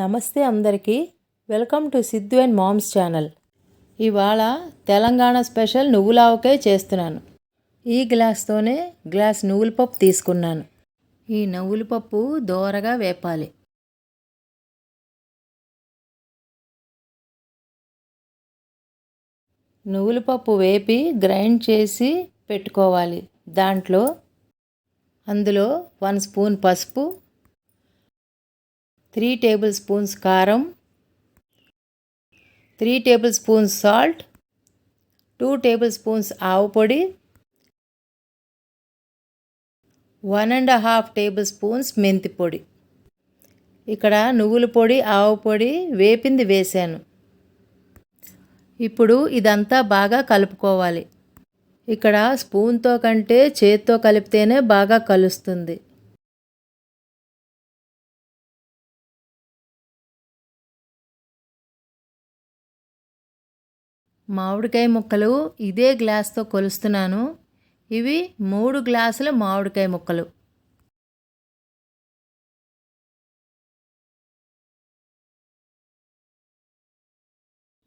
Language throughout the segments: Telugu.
నమస్తే అందరికీ. Welcome to Siddhu and moms channel. ఇవాళ తెలంగాణ స్పెషల్ నువ్వులావకాయ చేస్తున్నాను. ఈ గ్లాస్తోనే గ్లాస్ నువ్వుల పప్పు తీసుకున్నాను. ఈ నువ్వుల పప్పు దోరగా వేపాలి. నువ్వుల పప్పు వేపి గ్రైండ్ చేసి పెట్టుకోవాలి. దాంట్లో అందులో వన్ స్పూన్ పసుపు త్రీ టేబుల్ స్పూన్స్ కారం three table spoons salt two table spoons ఆవు పొడి one and half table spoons మెంతి పొడి. ఇక్కడ నువ్వుల పొడి ఆవు పొడి వేపింది వేశాను ఇప్పుడు ఇదంతా బాగా కలుపుకోవాలి. ఇక్కడ స్పూన్తో కంటే చేత్తో కలిపితేనే బాగా కలుస్తుంది. మామిడికాయ ముక్కలు ఇదే గ్లాస్తో కొలుస్తున్నాను. ఇవి మూడు గ్లాసుల మామిడికాయ ముక్కలు.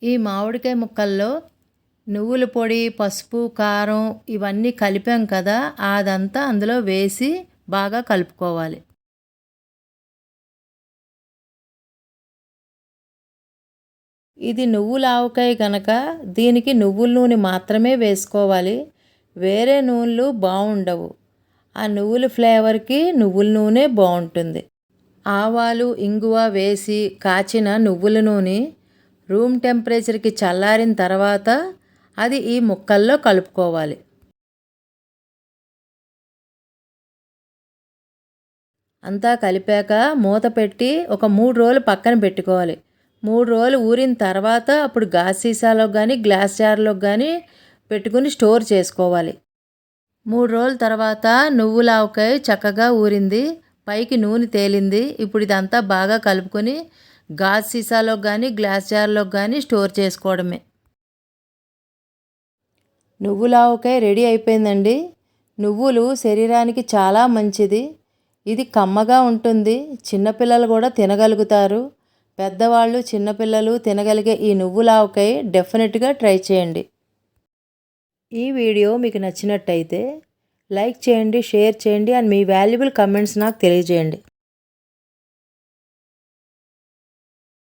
ఈ మామిడికాయ ముక్కల్లో నువ్వుల పొడి పసుపు కారం ఇవన్నీ కలిపాం కదా అదంతా అందులో వేసి బాగా కలుపుకోవాలి. ఇది నువ్వుల ఆవకాయ కనుక దీనికి నువ్వుల నూనె మాత్రమే వేసుకోవాలి. వేరే నూనెలు బాగుండవు ఆ నువ్వుల ఫ్లేవర్కి నువ్వుల నూనె బాగుంటుంది ఆవాలు ఇంగువ వేసి కాచిన నువ్వుల నూనె రూమ్ టెంపరేచర్కి చల్లారిన తర్వాత అది ఈ ముక్కల్లో కలుపుకోవాలి. అంతా కలిపాక మూత పెట్టి ఒక మూడు రోజులు పక్కన పెట్టుకోవాలి. మూడు రోజులు ఊరిన తర్వాత అప్పుడు గాజు సీసాలో కానీ గ్లాస్ జార్లో కానీ పెట్టుకుని స్టోర్ చేసుకోవాలి. మూడు రోజుల తర్వాత నువ్వుల ఆవకాయ చక్కగా ఊరింది పైకి నూనె తేలింది. ఇప్పుడు ఇదంతా బాగా కలుపుకొని గాజు సీసాలో కానీ గ్లాస్ జార్లో కానీ స్టోర్ చేసుకోవడమే. నువ్వుల ఆవకాయ రెడీ అయిపోయిందండి. నువ్వులు శరీరానికి చాలా మంచిది. ఇది కమ్మగా ఉంటుంది. చిన్నపిల్లలు కూడా తినగలుగుతారు. పెద్దవాళ్ళు చిన్నపిల్లలు తినగలిగే ఈ నువ్వులావకాయ డెఫినెట్గా ట్రై చేయండి. ఈ వీడియో మీకు నచ్చినట్టయితే లైక్ చేయండి షేర్ చేయండి అండ్ మీ వాల్యుబుల్ కమెంట్స్ నాకు తెలియజేయండి.